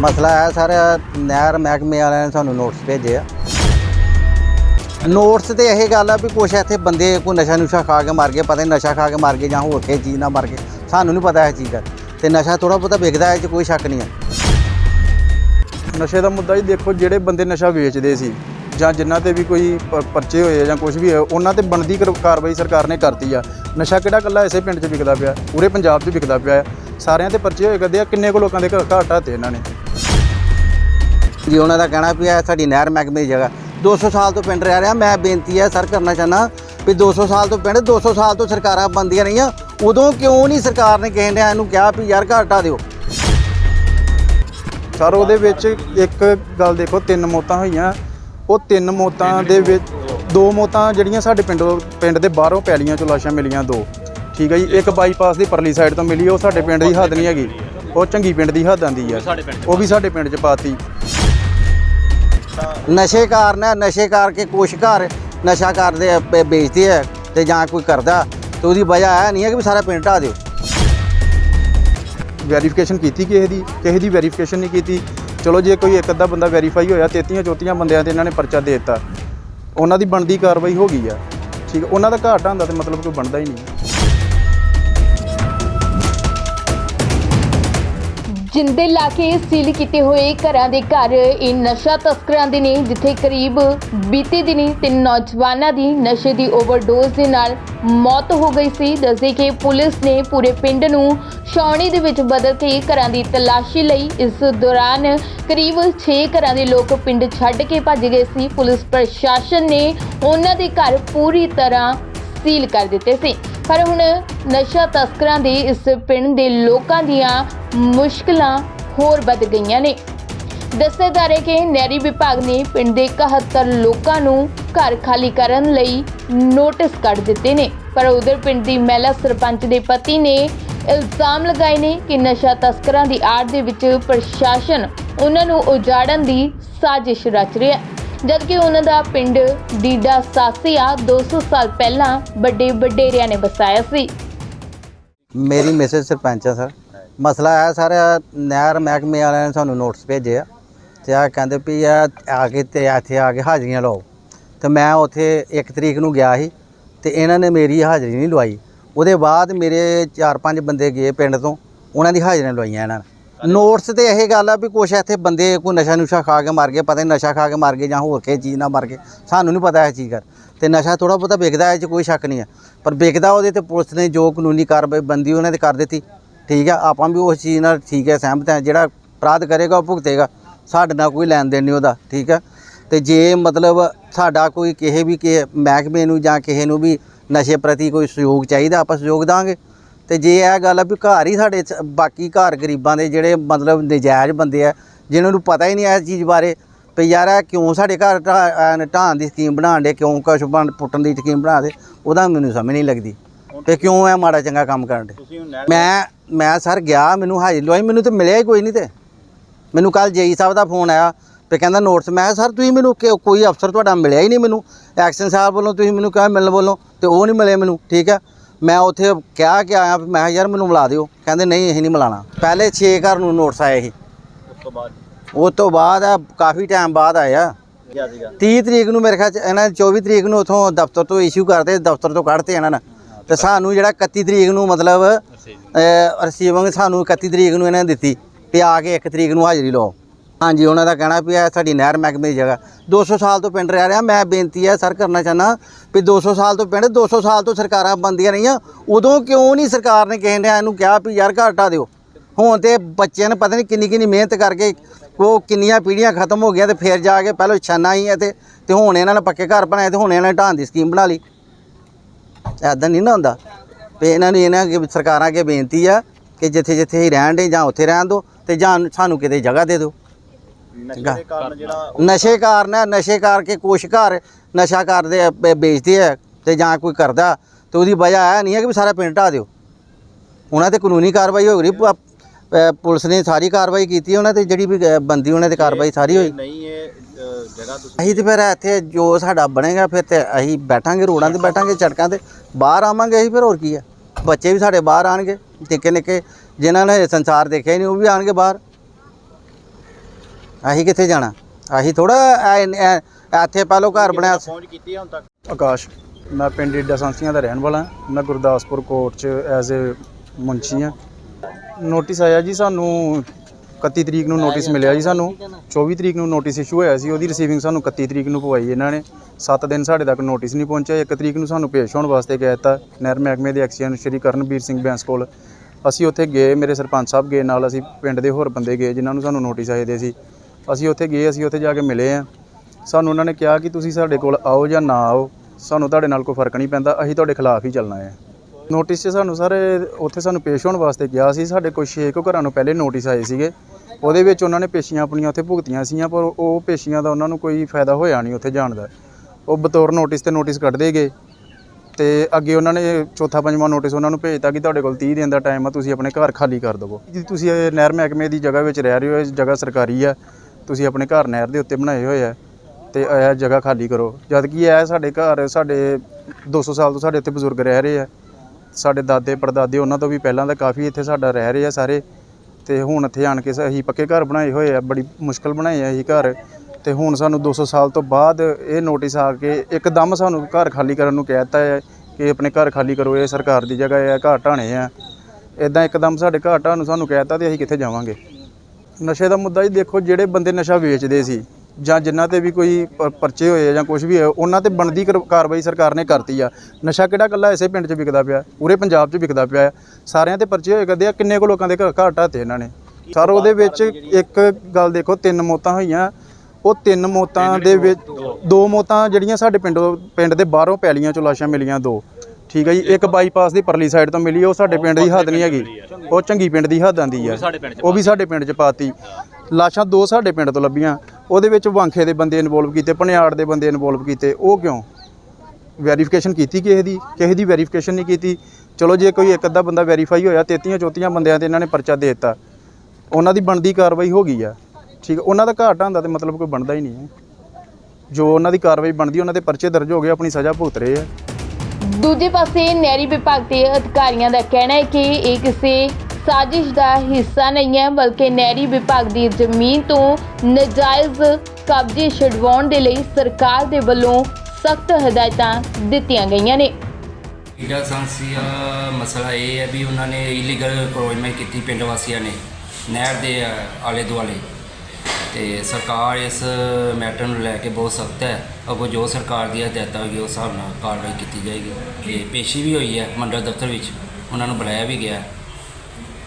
ਮਸਲਾ ਹੈ, ਸਰ, ਨਹਿਰ ਮਹਿਕਮੇ ਵਾਲਿਆਂ ਨੇ ਸਾਨੂੰ ਨੋਟਿਸ ਭੇਜੇ ਆ। ਨੋਟਸ ਤੇ ਇਹ ਗੱਲ ਆ ਵੀ ਕੁਛ ਇੱਥੇ ਬੰਦੇ ਕੋਈ ਨਸ਼ਾ ਨੁਸ਼ਾ ਖਾ ਕੇ ਮਰ ਗਏ, ਪਤਾ ਨਹੀਂ ਨਸ਼ਾ ਖਾ ਕੇ ਮਰ ਗਏ ਜਾਂ ਹੋਰ ਕਿਸੇ ਚੀਜ਼ ਨਾਲ ਮਰ ਗਏ, ਸਾਨੂੰ ਨਹੀਂ ਪਤਾ ਇਹ ਚੀਜ਼ ਦਾ। ਤੇ ਨਸ਼ਾ ਥੋੜਾ ਬਹੁਤਾ ਵਿਕਦਾ ਹੈ ਇਹ 'ਚ ਕੋਈ ਸ਼ੱਕ ਨਹੀਂ ਹੈ ਨਸ਼ੇ ਦਾ ਮੁੱਦਾ ਹੀ ਦੇਖੋ, ਜਿਹੜੇ ਬੰਦੇ ਨਸ਼ਾ ਵੇਚਦੇ ਸੀ ਜਾਂ ਜਿਨ੍ਹਾਂ ਤੇ ਵੀ ਕੋਈ ਪਰਚੇ ਹੋਏ ਜਾਂ ਕੁਝ ਵੀ ਹੋਇਆ, ਉਹਨਾਂ ਤੇ ਬਣਦੀ ਕਰ- ਕਾਰਵਾਈ ਸਰਕਾਰ ਨੇ ਕਰਤੀ ਆ। ਨਸ਼ਾ ਕਿਹੜਾ ਕੱਲਾ ਇਸੇ ਪਿੰਡ 'ਚ ਵਿਕਦਾ ਪਿਆ, ਪੂਰੇ ਪੰਜਾਬ 'ਚ ਵਿਕਦਾ ਪਿਆ ਸਾਰਿਆਂ ਤੇ ਪਰਚੇ ਹੋਏ ਕਰਦੇ ਆ, ਕਿੰਨੇ ਕੁ ਲੋਕਾਂ ਦੇ ਘਰ ਘਰ ਤੇ ਇਹਨਾਂ ਨੇ। ਜੀ ਉਹਨਾਂ ਦਾ ਕਹਿਣਾ ਵੀ ਇਹ ਸਾਡੀ ਨਹਿਰ ਮਹਿਕਮੇ ਦੀ ਜਗ੍ਹਾ। 200 ਸਾਲ ਤੋਂ ਪਿੰਡ ਰਹਿ ਰਿਹਾ ਮੈਂ ਬੇਨਤੀ ਹੈ ਸਰ ਕਰਨਾ ਚਾਹਨਾ ਵੀ 200 ਸਾਲ ਤੋਂ ਪਿੰਡ 200 ਸਾਲ ਤੋਂ ਸਰਕਾਰਾਂ ਬੰਦੀਆਂ ਰਹੀਆਂ। ਉਦੋਂ ਕਿਉਂ ਨਹੀਂ ਸਰਕਾਰ ਨੇ ਕਿਸੇ ਨੇ ਇਹਨੂੰ ਕਿਹਾ ਵੀ ਯਾਰ ਘਰ ਢਾਹ ਦਿਓ। ਸਰ ਉਹਦੇ ਵਿੱਚ ਇੱਕ ਗੱਲ ਦੇਖੋ ਤਿੰਨ ਮੌਤਾਂ ਹੋਈਆਂ। ਉਹ ਤਿੰਨ ਮੌਤਾਂ ਦੇ ਵਿੱਚ ਦੋ ਮੌਤਾਂ ਜਿਹੜੀਆਂ ਸਾਡੇ ਪਿੰਡੋਂ ਪਿੰਡ ਦੇ ਬਾਹਰੋਂ ਪੈਲੀਆਂ ਚੋਂ ਲਾਸ਼ਾਂ ਮਿਲੀਆਂ ਦੋ। ਠੀਕ ਹੈ ਜੀ ਇੱਕ ਬਾਈਪਾਸ ਦੀ ਪਰਲੀ ਸਾਈਡ ਤੋਂ ਮਿਲੀ ਉਹ ਸਾਡੇ ਪਿੰਡ ਦੀ ਹੱਦ ਨਹੀਂ ਹੈਗੀ। ਉਹ ਚੰਗੀ ਪਿੰਡ ਦੀ ਹੱਦ ਆਂਦੀ ਆ ਉਹ ਵੀ ਸਾਡੇ ਪਿੰਡ 'ਚ ਪਾਤੀ। ਨਸ਼ੇ ਕਾਰਨ ਹੈ ਨਸ਼ੇ ਕਰਕੇ ਕੁਛ ਘਰ ਨਸ਼ਾ ਕਰਦੇ ਆ, ਵੇ- ਵੇਚਦੇ ਆ ਤੇ ਜਾਂ ਕੋਈ ਕਰਦਾ ਤੇ ਉਹਦੀ ਵਜ੍ਹਾ ਇਹ ਨਹੀਂ ਹੈ ਕਿ ਵੀ ਸਾਰਾ ਪਿੰਡ ਢਾਹ ਦਿਓ। ਵੈਰੀਫਿਕੇਸ਼ਨ ਕੀਤੀ ਕਿਸੇ ਦੀ ਕਿਸੇ ਦੀ ਵੈਰੀਫਿਕੇਸ਼ਨ ਨਹੀਂ ਕੀਤੀ? ਚਲੋ ਜੇ ਕੋਈ ਇੱਕ ਅੱਧਾ ਬੰਦਾ ਵੈਰੀਫਾਈ ਹੋਇਆ 33 ਚੌਤੀਆਂ ਬੰਦਿਆਂ ਤੇ ਇਹਨਾਂ ਨੇ ਪਰਚਾ ਦੇ ਦਿੱਤਾ। ਉਹਨਾਂ ਦੀ ਬਣਦੀ ਕਾਰਵਾਈ ਹੋ ਗਈ ਆ। ਠੀਕ ਹੈ, ਉਹਨਾਂ ਦਾ ਘਾਟ ਹੁੰਦਾ ਤੇ ਮਤਲਬ ਕੋਈ ਬਣਦਾ ਹੀ ਨਹੀਂ। ਜਿੰਦੇ ਲਾ ਕੇ ਸੀਲ ਕੀਤੇ ਹੋਏ ਘਰਾਂ ਦੇ ਘਰ, ਇਹ ਨਸ਼ਾ ਤਸਕਰਾਂ ਦੇ ਨੇ, ਜਿੱਥੇ ਕਰੀਬ ਬੀਤੇ ਦਿਨੀ ਤਿੰਨ ਨੌਜਵਾਨਾਂ ਦੀ ਨਸ਼ੇ ਦੀ ਓਵਰਡੋਜ਼ ਦੇ ਨਾਲ ਮੌਤ ਹੋ ਗਈ ਸੀ। ਦੱਸਦੇ ਕਿ ਪੁਲਿਸ ਨੇ ਪੂਰੇ ਪਿੰਡ ਨੂੰ ਛਾਉਣੀ ਦੇ ਵਿੱਚ ਬਦਲ ਕੇ ਘਰਾਂ ਦੀ ਤਲਾਸ਼ੀ ਲਈ ਇਸ ਦੌਰਾਨ ਕਰੀਬ 6 ਘਰਾਂ ਦੇ ਲੋਕ ਪਿੰਡ ਛੱਡ ਕੇ ਭੱਜ ਗਏ ਸੀ। ਪੁਲਿਸ ਪ੍ਰਸ਼ਾਸਨ ਨੇ ਉਹਨਾਂ ਦੇ ਘਰ ਪੂਰੀ ਤਰ੍ਹਾਂ ਸੀਲ ਕਰ ਦਿੱਤੇ ਸੀ। ਪਰ ਹੁਣ ਨਸ਼ਾ ਤਸਕਰਾਂ ਦੇ ਇਸ ਪਿੰਡ ਦੇ ਲੋਕਾਂ ਦੀਆਂ ਮੁਸ਼ਕਲਾਂ ਹੋਰ ਵੱਧ ਗਈਆਂ ਨੇ। ਦੱਸਿਆ ਜਾ ਰਿਹਾ ਕਿ ਨਹਿਰੀ ਵਿਭਾਗ ਨੇ ਪਿੰਡ ਦੇ 71 ਲੋਕਾਂ ਨੂੰ ਘਰ ਖਾਲੀ ਕਰਨ ਲਈ ਨੋਟਿਸ ਕੱਢ ਦਿੱਤੇ ਨੇ। ਪਰ ਉਧਰ ਪਿੰਡ ਦੀ ਮਹਿਲਾ ਸਰਪੰਚ ਦੇ ਪਤੀ ਨੇ ਇਲਜ਼ਾਮ ਲਗਾਏ ਨੇ ਕਿ ਨਸ਼ਾ ਤਸਕਰਾਂ ਦੀ ਆੜ ਦੇ ਵਿੱਚ ਪ੍ਰਸ਼ਾਸਨ ਉਹਨਾਂ ਨੂੰ ਉਜਾੜਨ ਦੀ ਸਾਜ਼ਿਸ਼ ਰਚ ਰਿਹਾ ਹੈ। ਜਦਕਿ ਉਹਨਾਂ ਦਾ ਪਿੰਡ ਡੀਡਾ ਸਾਸੀਆ 200 ਸਾਲ ਪਹਿਲਾਂ ਵੱਡੇ ਵਡੇਰਿਆਂ ਨੇ ਵਸਾਇਆ ਸੀ। ਮੇਰੀ ਮੈਸੇਜ ਸਰਪੰਚ ਆ ਸਰ। ਮਸਲਾ ਹੈ ਸਰ ਨਹਿਰ ਮਹਿਕਮੇ ਵਾਲਿਆਂ ਨੇ ਸਾਨੂੰ ਨੋਟਿਸ ਭੇਜੇ ਆ ਤੇ ਆ ਕਹਿੰਦੇ ਵੀ ਆ ਆ ਕੇ ਤੇ ਇੱਥੇ ਆ ਕੇ ਹਾਜ਼ਰੀਆਂ ਲਾਓ। ਤੇ ਮੈਂ ਉੱਥੇ 1 ਤਰੀਕ ਨੂੰ ਗਿਆ ਸੀ ਤੇ ਇਹਨਾਂ ਨੇ ਮੇਰੀ ਹਾਜ਼ਰੀ ਨਹੀਂ ਲਵਾਈ। ਉਹਦੇ ਬਾਅਦ ਮੇਰੇ 4-5 ਬੰਦੇ ਗਏ ਪਿੰਡ ਤੋਂ, ਉਹਨਾਂ ਦੀ ਹਾਜ਼ਰੀਆਂ ਲਵਾਈਆਂ ਇਹਨਾਂ ਨੇ। ਨੋਟਸ ਤੇ ਇਹ ਗੱਲ ਆ ਵੀ ਕੁਛ ਇੱਥੇ ਬੰਦੇ ਕੋਈ ਨਸ਼ਾ ਨੁਸ਼ਾ ਖਾ ਕੇ ਮਾਰ ਗਏ, ਪਤਾ ਨਹੀਂ ਨਸ਼ਾ ਖਾ ਕੇ ਮਾਰ ਗਏ ਜਾਂ ਹੋਰ ਕਿਸੇ ਚੀਜ਼ ਨਾਲ ਮਾਰ ਗਏ, ਸਾਨੂੰ ਨਹੀਂ ਪਤਾ ਇਹ ਚੀਜ਼ ਕਰ ਤੇ ਨਸ਼ਾ ਥੋੜਾ ਬਹੁਤਾ ਵਿਕਦਾ, ਇਹ 'ਚ ਕੋਈ ਸ਼ੱਕ ਨਹੀਂ ਹੈ ਪਰ ਵਿਕਦਾ ਉਹਦੇ ਤੇ ਪੁਲਿਸ ਨੇ ਜੋ ਕਾਨੂੰਨੀ ਕਾਰਵਾਈ, ਬੰਦੀ ਉਹਨਾਂ ਤੇ ਕਰ ਦਿੱਤੀ। ਠੀਕ ਆ ਆਪਾਂ ਵੀ ਉਸ ਚੀਜ਼ ਨਾਲ ਠੀਕ ਹੈ ਸਹਿਮਤ ਹਾਂ ਜਿਹੜਾ ਅਪਰਾਧ ਕਰੇਗਾ ਉਹ ਭੁਗਤੇਗਾ। ਸਾਡੇ ਨਾਲ ਕੋਈ ਲੈਣ ਦੇਣ ਨਹੀਂ ਉਹਦਾ ਠੀਕ ਆ। ਤੇ ਜੇ ਮਤਲਬ ਸਾਡਾ ਕੋਈ ਕਿਸੇ ਵੀ ਕਿਸੇ ਮਹਿਕਮੇ ਨੂੰ ਜਾਂ ਕਿਸੇ ਨੂੰ ਵੀ ਨਸ਼ੇ ਪ੍ਰਤੀ ਕੋਈ ਸਹਿਯੋਗ ਚਾਹੀਦਾ ਆਪਾਂ ਸਹਿਯੋਗ ਦਾਂਗੇ। ਤੇ ਜੇ ਇਹ ਗੱਲ ਆ ਵੀ ਘਰ ਹੀ ਸਾਡੇ ਬਾਕੀ ਘਰ ਗਰੀਬਾਂ ਦੇ ਜਿਹੜੇ ਮਤਲਬ ਨਜਾਇਜ਼ ਬੰਦੇ ਆ ਜਿਨ੍ਹਾਂ ਨੂੰ ਪਤਾ ਹੀ ਨਹੀਂ ਇਸ ਚੀਜ਼ ਬਾਰੇ ਵੀ ਯਾਰ ਇਹ ਕਿਉਂ ਸਾਡੇ ਘਰ ਢਾਹਣ ਦੀ ਸਕੀਮ ਬਣਾਉਣ ਦੇ ਕਿਉਂ ਕੁਛ ਬਣ ਪੁੱਟਣ ਦੀ ਸਕੀਮ ਬਣਾ ਦੇ ਉਹਦਾ ਮੈਨੂੰ ਸਮਝ ਨਹੀਂ ਲੱਗਦੀ। ਤੇ ਕਿਉਂ ਇਹ ਮਾੜਾ ਚੰਗਾ ਕੰਮ ਕਰਨ ਦੇ ਮੈਂ ਮੈਂ ਸਰ ਗਿਆ ਮੈਨੂੰ ਹਾਜ਼ਰ ਲਵਾਈ ਮੈਨੂੰ ਤੇ ਮਿਲਿਆ ਹੀ ਕੋਈ ਨਹੀਂ ਤੇ। ਮੈਨੂੰ ਕੱਲ ਜੇਈ ਸਾਹਿਬ ਦਾ ਫੋਨ ਆਇਆ ਤੇ ਕਹਿੰਦਾ ਨੋਟਸ ਮੈਂ ਸਰ ਤੁਸੀਂ ਮੈਨੂੰ ਕੋਈ ਅਫਸਰ ਤੁਹਾਡਾ ਮਿਲਿਆ ਹੀ ਨਹੀਂ ਮੈਨੂੰ। ਐਕਸ਼ਨ ਸਾਹਿਬ ਵੱਲੋਂ ਤੁਸੀਂ ਮੈਨੂੰ ਕਿਹਾ ਮਿਲਣ ਵੱਲੋਂ ਤੇ ਉਹ ਨਹੀਂ ਮਿਲੇ ਮੈਨੂੰ ਠੀਕ ਹੈ? ਮੈਂ ਉੱਥੇ ਕਿਹਾ ਕਿ ਆਇਆ ਮੈਂ ਕਿਹਾ, ਯਾਰ ਮੈਨੂੰ ਮਿਲਾ ਦਿਓ। ਕਹਿੰਦੇ ਨਹੀਂ ਅਸੀਂ ਨਹੀਂ ਮਿਲਾਣਾ। ਪਹਿਲੇ 6 ਘਰ ਨੂੰ ਨੋਟਸ ਆਏ ਸੀ। ਉਸ ਤੋਂ ਬਾਅਦ? ਆ ਕਾਫੀ ਟਾਈਮ ਬਾਅਦ ਆਇਆ 30 ਤਰੀਕ ਨੂੰ ਮੇਰੇ ਖਿਆਲ ਚ ਇਹਨਾਂ ਨੇ 24 ਤਰੀਕ ਨੂੰ ਉਥੋਂ ਦਫ਼ਤਰ ਤੋਂ ਇਸ਼ੂ ਕਰਦੇ ਦਫ਼ਤਰ ਤੋਂ ਕੱਢਤੇ ਇਹਨਾਂ ਨੇ। ਤੇ ਸਾਨੂੰ ਜਿਹੜਾ 31 ਤਰੀਕ ਨੂੰ ਮਤਲਬ ਰਸੀਵਿੰਗ ਸਾਨੂੰ 31 ਤਰੀਕ ਨੂੰ ਇਹਨਾਂ ਨੇ ਦਿੱਤੀ ਵੀ ਆ ਕੇ 1 ਤਰੀਕ ਨੂੰ ਹਾਜ਼ਰੀ ਲਓ। ਹਾਂਜੀ ਉਹਨਾਂ ਦਾ ਕਹਿਣਾ ਵੀ ਇਹ ਸਾਡੀ ਨਹਿਰ ਮਹਿਕਮੇ ਦੀ ਜਗ੍ਹਾ। 200 ਸਾਲ ਤੋਂ ਪਿੰਡ ਰਹਿ ਰਿਹਾ ਮੈਂ ਬੇਨਤੀ ਹੈ ਸਰ ਕਰਨਾ ਚਾਹਨਾ ਵੀ 200 ਸਾਲ ਤੋਂ ਪਿੰਡ 200 ਸਾਲ ਤੋਂ ਸਰਕਾਰਾਂ ਬੰਦੀਆਂ ਰਹੀਆਂ। ਉਦੋਂ ਕਿਉਂ ਨਹੀਂ ਸਰਕਾਰ ਨੇ ਕਿਸੇ ਨੇ ਇਹਨੂੰ ਕਿਹਾ ਵੀ ਯਾਰ ਘਰ ਢਾਹ ਦਿਓ। ਹੁਣ ਤੇ ਬੱਚਿਆਂ ਨੇ ਪਤਾ ਨਹੀਂ ਕਿੰਨੀ ਕਿੰਨੀ ਮਿਹਨਤ ਕਰਕੇ ਉਹ ਕਿੰਨੀਆਂ ਪੀੜ੍ਹੀਆਂ ਖਤਮ ਹੋ ਗਈਆਂ ਤੇ ਫਿਰ ਜਾ ਕੇ ਪਹਿਲਾਂ ਛਾਨਾ ਹੀ ਹੈ ਤੇ ਤੇ ਹੁਣ ਇਹਨਾਂ ਨੇ ਪੱਕੇ ਘਰ ਬਣਾਏ ਤੇ ਹੁਣ ਇਹਨਾਂ ਨੇ ਢਾਣ ਦੀ ਸਕੀਮ ਬਣਾ ਲਈ। ਐਦਾਂ ਨਹੀਂ ਨਾ ਹੁੰਦਾ। ਤੇ ਇਹਨਾਂ ਨੂੰ ਇਹਨਾਂ ਅੱਗੇ ਸਰਕਾਰਾਂ ਅੱਗੇ ਬੇਨਤੀ ਆ ਕਿ ਜਿੱਥੇ ਜਿੱਥੇ ਹੀ ਰਹਿਣ ਦੇ ਜਾਂ ਉੱਥੇ ਰਹਿਣ ਦਿਓ ਤੇ ਜਾਂ ਸਾਨੂੰ ਕਿਤੇ ਜਗ੍ਹਾ ਦੇ ਦਿਓ। ਨਸ਼ੇ ਕਾਰਨ ਜਿਹੜਾ ਨਸ਼ੇ ਕਾਰਨ ਹੈ ਨਸ਼ੇ ਕਰਕੇ ਕੁਛ ਘਰ ਨਸ਼ਾ ਕਰਦੇ ਆ ਵੇ- ਵੇਚਦੇ ਆ ਤੇ ਜਾਂ ਕੋਈ ਕਰਦਾ ਤੇ ਉਹਦੀ ਵਜ੍ਹਾ ਇਹ ਨਹੀਂ ਹੈ ਕਿ ਵੀ ਸਾਰਾ ਪਿੰਡ ਢਾਹ ਦਿਓ। ਉਹਨਾਂ ਤੇ ਕਾਨੂੰਨੀ ਕਾਰਵਾਈ ਹੋ ਰਹੀ ਪ- ਪੁਲਿਸ ਨੇ ਸਾਰੀ ਕਾਰਵਾਈ ਕੀਤੀ ਉਹਨਾਂ ਤੇ ਜਿਹੜੀ ਵੀ ਅ, ਬੰਦੀ ਉਹਨਾਂ ਤੇ ਕਾਰਵਾਈ ਸਾਰੀ ਹੋਈ। ਨਹੀਂ ਜਗ੍ਹਾ ਤੁਸੀਂ ਅਸੀਂ ਤੇ ਫਿਰ ਇੱਥੇ ਜੋ ਸਾਡਾ ਬਣੇਗਾ ਫਿਰ ਤੇ ਅਸੀਂ ਬੈਠਾਂਗੇ ਰੋਡਾਂ ਤੇ ਬੈਠਾਂਗੇ ਸੜਕਾਂ ਤੇ। ਬਾਹਰ ਆਵਾਂਗੇ ਅਸੀਂ ਫਿਰ ਹੋਰ ਕੀ ਆ? ਬੱਚੇ ਵੀ ਸਾਡੇ ਬਾਹਰ ਆਣਗੇ ਨਿੱਕੇ ਨਿੱਕੇ ਜਿਨ੍ਹਾਂ ਨੇ ਸੰਸਾਰ ਦੇਖਿਆ ਹੀ ਨਹੀਂ ਉਹ ਵੀ ਆਣਗੇ ਬਾਹਰ। ਅਸੀਂ ਕਿੱਥੇ ਜਾਣਾ? ਅਸੀਂ ਥੋੜਾ ਇੱਥੇ ਪਹਿਲੋਂ ਘਰ ਬਣਿਆ ਸੀ। ਪਹੁੰਚ ਕੀਤੀ ਹੈ ਹੁਣ ਤੱਕ? ਆਕਾਸ਼ ਮੈਂ ਪਿੰਡ ਏਡਾ ਸੰਸੀਆਂ ਦਾ ਰਹਿਣ ਵਾਲਾ ਹਾਂ। ਮੈਂ ਗੁਰਦਾਸਪੁਰ ਕੋਰਟ 'ਚ ਐਜ਼ ਅ ਮੁੰਸ਼ੀ ਹਾਂ। ਨੋਟਿਸ ਆਇਆ ਜੀ ਸਾਨੂੰ 31 ਤਰੀਕ ਨੂੰ ਨੋਟਿਸ ਮਿਲਿਆ ਜੀ ਸਾਨੂੰ। 24 ਤਰੀਕ ਨੂੰ ਨੋਟਿਸ ਇਸ਼ੂ ਹੋਇਆ ਸੀ ਉਹਦੀ ਰਿਸੀਵਿੰਗ ਸਾਨੂੰ 31 ਤਰੀਕ ਨੂੰ ਪਵਾਈ ਇਹਨਾਂ ਨੇ। 7 ਦਿਨ ਸਾਡੇ ਤੱਕ ਨੋਟਿਸ ਨਹੀਂ ਪਹੁੰਚਿਆ 1 ਤਰੀਕ ਨੂੰ ਸਾਨੂੰ ਪੇਸ਼ ਹੋਣ ਵਾਸਤੇ ਕਹਿ ਦਿੱਤਾ। ਨਹਿਰ ਮਹਿਕਮੇ ਦੇ ਐਕਸੀਅਨ ਸ਼੍ਰੀ ਕਰਨਵੀਰ ਸਿੰਘ ਬੈਂਸ ਕੋਲ। ਅਸੀਂ ਉੱਥੇ ਗਏ ਮੇਰੇ ਸਰਪੰਚ ਸਾਹਿਬ ਗਏ ਨਾਲ ਅਸੀਂ ਪਿੰਡ ਦੇ ਹੋਰ ਬੰਦੇ ਗਏ ਜਿਨ੍ਹਾਂ ਨੂੰ ਸਾਨੂੰ ਨੋਟਿਸ ਆਏ ਦੇ ਸੀ। ਅਸੀਂ ਉੱਥੇ ਗਏ ਅਸੀਂ ਉੱਥੇ ਜਾ ਕੇ ਮਿਲੇ ਆ ਸਾਨੂੰ ਉਹਨਾਂ ਨੇ ਕਿਹਾ ਕਿ ਤੁਸੀਂ ਸਾਡੇ ਕੋਲ ਆਓ ਜਾਂ ਨਾ ਆਓ ਸਾਨੂੰ ਤੁਹਾਡੇ ਨਾਲ ਕੋਈ ਫ਼ਰਕ ਨਹੀਂ ਪੈਂਦਾ ਅਸੀਂ ਤੁਹਾਡੇ ਖਿਲਾਫ ਹੀ ਚੱਲਣਾ ਹੈ। ਨੋਟਿਸ 'ਚ ਸਾਨੂੰ ਸਰ ਉੱਥੇ ਸਾਨੂੰ ਪੇਸ਼ ਹੋਣ ਵਾਸਤੇ ਕਿਹਾ ਸੀ, ਸਾਡੇ ਕੋਈ ਛੇ ਕੁ ਘਰਾਂ ਨੂੰ ਪਹਿਲੇ ਨੋਟਿਸ ਆਏ ਸੀਗੇ। ਉਹਦੇ ਵਿੱਚ ਉਹਨਾਂ ਨੇ ਪੇਸ਼ੀਆਂ ਆਪਣੀਆਂ ਉੱਥੇ ਭੁਗਤੀਆਂ ਸੀਗੀਆਂ ਪਰ ਉਹ ਪੇਸ਼ੀਆਂ ਦਾ ਉਹਨਾਂ ਨੂੰ ਕੋਈ ਫਾਇਦਾ ਹੋਇਆ ਨਹੀਂ ਉੱਥੇ ਜਾਣ ਦਾ। ਉਹ ਬਤੌਰ ਨੋਟਿਸ ਤੇ ਨੋਟਿਸ ਕੱਢਦੇ ਗਏ ਤੇ ਅੱਗੇ ਉਹਨਾਂ ਨੇ ਚੌਥਾ ਪੰਜਵਾਂ ਨੋਟਿਸ ਉਹਨਾਂ ਨੂੰ ਭੇਜਤਾ ਕਿ ਤੁਹਾਡੇ ਕੋਲ 30 ਦਿਨ ਦਾ ਟਾਈਮ ਆ, ਤੁਸੀਂ ਆਪਣੇ ਘਰ ਖਾਲੀ ਕਰ ਦਿਵੋ। ਜੀ, ਤੁਸੀਂ ਇਹ ਨਹਿਰ ਮਹਿਕਮੇ ਦੀ ਜਗ੍ਹਾ ਵਿੱਚ ਰਹਿ ਰਹੇ ਹੋ, ਇਹ ਜਗ੍ਹਾ ਸਰਕਾਰੀ ਆ, ਤੁਸੀਂ ਆਪਣੇ ਘਰ ਨਹਿਰ ਦੇ ਉੱਤੇ ਬਣਾਏ ਹੋਏ ਆ ਤੇ ਇਹ ਜਗ੍ਹਾ ਖਾਲੀ ਕਰੋ। ਜਦ ਕਿ ਇਹ ਸਾਡੇ ਘਰ, ਸਾਡੇ 200 ਸਾਲ ਤੋਂ ਸਾਡੇ ਇੱਥੇ ਬਜ਼ੁਰਗ ਰਹਿ ਰਹੇ ਆ ਸਾਡੇ ਦਾਦੇ ਪੜਦਾਦੇ ਉਹਨਾਂ ਤੋਂ ਵੀ ਪਹਿਲਾਂ ਦਾ ਕਾਫੀ ਇੱਥੇ ਸਾਡਾ ਰਹਿ ਰਹੇ ਆ ਸਾਰੇ। ਤੇ ਹੁਣ ਇੱਥੇ ਆਣ ਕੇ ਅਸੀਂ ਪੱਕੇ ਘਰ ਬਣਾਏ ਹੋਏ ਆ, ਬੜੀ ਮੁਸ਼ਕਲ ਬਣਾਏ ਆ ਅਸੀਂ ਘਰ। ਤੇ ਹੁਣ ਸਾਨੂੰ 200 ਸਾਲ ਤੋਂ ਬਾਅਦ ਇਹ ਨੋਟਿਸ ਆ ਕੇ ਇੱਕਦਮ ਸਾਨੂੰ ਘਰ ਖਾਲੀ ਕਰਨ ਨੂੰ ਕਹਿ ਦਿੱਤਾ ਹੈ ਕਿ ਆਪਣੇ ਘਰ ਖਾਲੀ ਕਰੋ, ਇਹ ਸਰਕਾਰ ਦੀ ਜਗ੍ਹਾ ਹੈ ਘਰ ਢਾਣੇ ਆ। ਇਦਾਂ ਇੱਕਦਮ ਸਾਡੇ ਘਰ ਢਾਣ ਨੂੰ ਸਾਨੂੰ ਕਹਿ ਦਿੱਤਾ ਤੇ ਅਸੀਂ ਕਿੱਥੇ ਜਾਵਾਂਗੇ। ਨਸ਼ੇ ਦਾ ਮੁੱਦਾ ਜੀ ਦੇਖੋ, ਜਿਹੜੇ ਬੰਦੇ ਨਸ਼ਾ ਵੇਚਦੇ ਸੀ ਜਾਂ ਜਿਨ੍ਹਾਂ ਤੇ ਵੀ ਕੋਈ ਪ- ਪਰਚੇ ਹੋਏ ਆ ਜਾਂ ਕੁਝ ਵੀ ਹੋਇਆ ਉਹਨਾਂ ਤੇ ਬਣਦੀ ਕਰ- ਕਾਰਵਾਈ ਸਰਕਾਰ ਨੇ ਕਰਤੀ ਆ। ਨਸ਼ਾ ਕਿਹੜਾ ਕੱਲਾ ਇਸੇ ਪਿੰਡ 'ਚ ਵਿਕਦਾ ਪਿਆ ਪੂਰੇ ਪੰਜਾਬ 'ਚ ਵਿਕਦਾ ਪਿਆ ਸਾਰਿਆਂ ਤੇ ਪਰਚੇ ਹੋਏ ਕਰਦੇ ਆ ਕਿੰਨੇ ਕੁ ਲੋਕਾਂ ਦੇ ਘਰ ਘਰ ਢਾਤੇ ਇਹਨਾਂ ਨੇ। ਸਰ ਉਹਦੇ ਵਿੱਚ ਇੱਕ ਗੱਲ ਦੇਖੋ ਤਿੰਨ ਮੌਤਾਂ ਹੋਈਆਂ। ਉਹ ਤਿੰਨ ਮੌਤਾਂ ਦੇ ਵਿੱਚ ਦੋ ਮੌਤਾਂ ਜਿਹੜੀਆਂ ਸਾਡੇ ਪਿੰਡੋਂ ਪਿੰਡ ਦੇ ਬਾਹਰੋਂ ਪੈਲੀਆਂ ਚੋਂ ਲਾਸ਼ਾਂ ਮਿਲੀਆਂ ਦੋ। ਠੀਕ ਹੈ ਜੀ ਇੱਕ ਬਾਈਪਾਸ ਦੀ ਪਰਲੀ ਸਾਈਡ ਤੋਂ ਮਿਲੀ ਉਹ ਸਾਡੇ ਪਿੰਡ ਦੀ ਹੱਦ ਨਹੀਂ ਹੈਗੀ। ਉਹ ਚੰਗੀ ਪਿੰਡ ਦੀ ਹੱਦ ਆਂਦੀ ਆ। ਉਹ ਵੀ ਸਾਡੇ ਪਿੰਡ 'ਚ ਪਾਤੀ। ਲਾਸ਼ਾਂ ਦੋ ਸਾਡੇ ਪਿੰਡ ਤੋਂ ਲੱਭੀਆਂ। ਉਹਦੇ ਵਿੱਚ ਵਾਂਖੇ ਦੇ ਬੰਦੇ ਇਨਵੋਲਵ ਕੀਤੇ, ਭਣਿਆੜ ਦੇ ਬੰਦੇ ਇਨਵੋਲਵ ਕੀਤੇ, ਉਹ ਕਿਉਂ? ਵੈਰੀਫਿਕੇਸ਼ਨ ਕੀਤੀ ਕਿਸੇ ਦੀ? ਕਿਸੇ ਦੀ ਵੈਰੀਫਿਕੇਸ਼ਨ ਨਹੀਂ ਕੀਤੀ? ਚਲੋ ਜੇ ਕੋਈ ਇੱਕ ਅੱਧਾ ਬੰਦਾ ਵੈਰੀਫਾਈ ਹੋਇਆ, ਤੇਤੀਆਂ ਚੌਤੀਆਂ ਬੰਦਿਆਂ ਤੇ ਇਹਨਾਂ ਨੇ ਪਰਚਾ ਦੇ ਦਿੱਤਾ। ਉਹਨਾਂ ਦੀ ਬਣਦੀ ਕਾਰਵਾਈ ਹੋ ਗਈ ਆ। ਠੀਕ ਉਹਨਾਂ ਦਾ ਘਾਟ ਹੁੰਦਾ ਤੇ ਮਤਲਬ ਕੋਈ ਬਣਦਾ ਹੀ ਨਹੀਂ ਹੈ। ਜੋ ਉਹਨਾਂ ਦੀ ਕਾਰਵਾਈ ਬਣਦੀ, ਉਹਨਾਂ ਦੇ ਪਰਚੇ ਦਰਜ ਹੋ ਗਏ, ਆਪਣੀ ਸਜ਼ਾ ਭੁਗਤ ਰਹੇ ਆ। ਦੂਜੇ ਪਾਸੇ ਨਹਿਰੀ ਵਿਭਾਗ ਦੇ ਅਧਿਕਾਰੀਆਂ ਦਾ ਕਹਿਣਾ ਹੈ ਕਿ ਇਹ ਕਿਸੇ ਸਾਜ਼ਿਸ਼ ਦਾ ਹਿੱਸਾ ਨਹੀਂ ਹੈ, ਬਲਕਿ ਨਹਿਰੀ ਵਿਭਾਗ ਦੀ ਜ਼ਮੀਨ ਤੋਂ ਨਜਾਇਜ਼ ਕਬਜ਼ੇ ਛਡਵਾਉਣ ਦੇ ਲਈ ਸਰਕਾਰ ਦੇ ਵੱਲੋਂ ਸਖਤ ਹਦਾਇਤਾਂ ਦਿੱਤੀਆਂ ਗਈਆਂ ਨੇ। ਇਹਦਾ ਸੰਸੀਆ ਮਸਲਾ ਇਹ ਹੈ ਵੀ ਉਹਨਾਂ ਨੇ ਇਲੀਗਲ ਕਰੋਜਮੈਂਟ ਕੀਤੀ ਪਿੰਡ ਵਾਸੀਆਂ ਨੇ, ਨਹਿਰ ਦੇ ਆਲੇ ਦੁਆਲੇ ਤੇ ਸਰਕਾਰ ਇਸ ਮੈਟਰ ਨੂੰ ਲੈ ਕੇ ਬਹੁਤ ਸਖਤ ਹੈ। ਅੱਗੋਂ ਜੋ ਸਰਕਾਰ ਦੀ ਹਦਾਇਤਾਂ ਹੋਗੀ ਉਸ ਹਿਸਾਬ ਨਾਲ ਕਾਰਵਾਈ ਕੀਤੀ ਜਾਏਗੀ। ਤੇ ਪੇਸ਼ੀ ਵੀ ਹੋਈ ਹੈ ਮੰਡਲ ਦਫ਼ਤਰ ਵਿੱਚ, ਉਹਨਾਂ ਨੂੰ ਬੁਲਾਇਆ ਵੀ ਗਿਆ।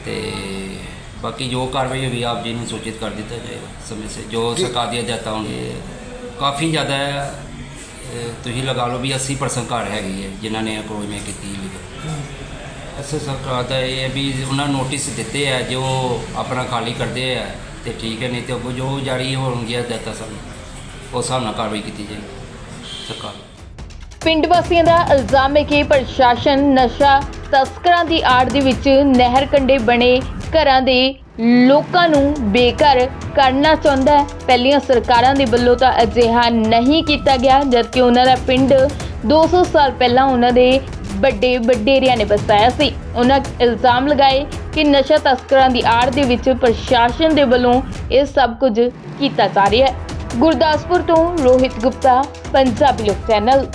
ਤੇ ਬਾਕੀ ਜੋ ਕਾਰਵਾਈ ਹੋਈ ਆਪ ਜੀ ਨੂੰ ਸੂਚਿਤ ਕਰ ਦਿੱਤਾ ਜਾਏਗਾ ਸਮੇਂ ਸੇ ਜੋ ਸਰਕਾਰ ਦੀ ਹਦਾਇਤਾਂ ਹੋਣਗੇ ਕਾਫੀ ਜ਼ਿਆਦਾ ਹੈ ਅਹ ਤੁਸੀਂ ਲਗਾ ਲਓ ਵੀ 80% ਘਰ ਹੈਗੀ ਹੈ ਜਿਨ੍ਹਾਂ ਨੇ ਅਪਰੋਚਮੈਂਟ ਕੀਤੀ ਲੀਗਲ ਅਸਲ ਸਰਕਾਰ ਦਾ ਇਹ ਹੈ ਵੀ ਉਹਨਾਂ ਨੋਟਿਸ ਦਿੱਤੇ ਆ ਜੋ ਆਪਣਾ ਖਾਲੀ ਕਰਦੇ ਆ ਤੇ ਠੀਕ ਹੈ ਨਹੀਂ ਤੇ ਅੱਗੋਂ ਜੋ ਜਾਰੀ ਹੋਣਗੀਆਂ ਹਦਾਇਤਾਂ ਸਾਨੂੰ ਉਸ ਹਿਸਾਬ ਨਾਲ ਕਾਰਵਾਈ ਕੀਤੀ ਜਾਏਗੀ। ਸਰਕਾਰ। ਪਿੰਡ ਵਾਸੀਆਂ ਦਾ ਇਲਜ਼ਾਮ ਹੈ ਕਿ ਪ੍ਰਸ਼ਾਸਨ ਨਸ਼ਾ ਤਸਕਰਾਂ ਦੀ ਆੜ ਦੇ ਵਿੱਚ ਨਹਿਰ ਕੰਢੇ ਬਣੇ ਘਰਾਂ ਦੇ ਲੋਕਾਂ ਨੂੰ ਬੇਘਰ ਕਰਨਾ ਚਾਹੁੰਦਾ ਹੈ। ਪਹਿਲੀਆਂ ਸਰਕਾਰਾਂ ਦੇ ਵੱਲੋਂ ਤਾਂ ਅਜਿਹਾ ਨਹੀਂ ਕੀਤਾ ਗਿਆ, ਜਦਕਿ ਉਹਨਾਂ ਦਾ ਪਿੰਡ 200 ਸਾਲ ਪਹਿਲਾਂ ਉਹਨਾਂ ਦੇ ਵੱਡੇ ਵਡੇਰਿਆਂ ਨੇ ਵਸਾਇਆ ਸੀ। ਉਹਨਾਂ ਇਲਜ਼ਾਮ ਲਗਾਏ ਕਿ ਨਸ਼ਾ ਤਸਕਰਾਂ ਦੀ ਆੜ ਦੇ ਵਿੱਚ ਪ੍ਰਸ਼ਾਸਨ ਦੇ ਵੱਲੋਂ ਇਹ ਸਭ ਕੁਝ ਕੀਤਾ ਜਾ ਰਿਹਾ ਹੈ। ਗੁਰਦਾਸਪੁਰ ਤੋਂ ਰੋਹਿਤ ਗੁਪਤਾ, ਪੰਜਾਬੀ ਲੋਕ ਚੈਨਲ।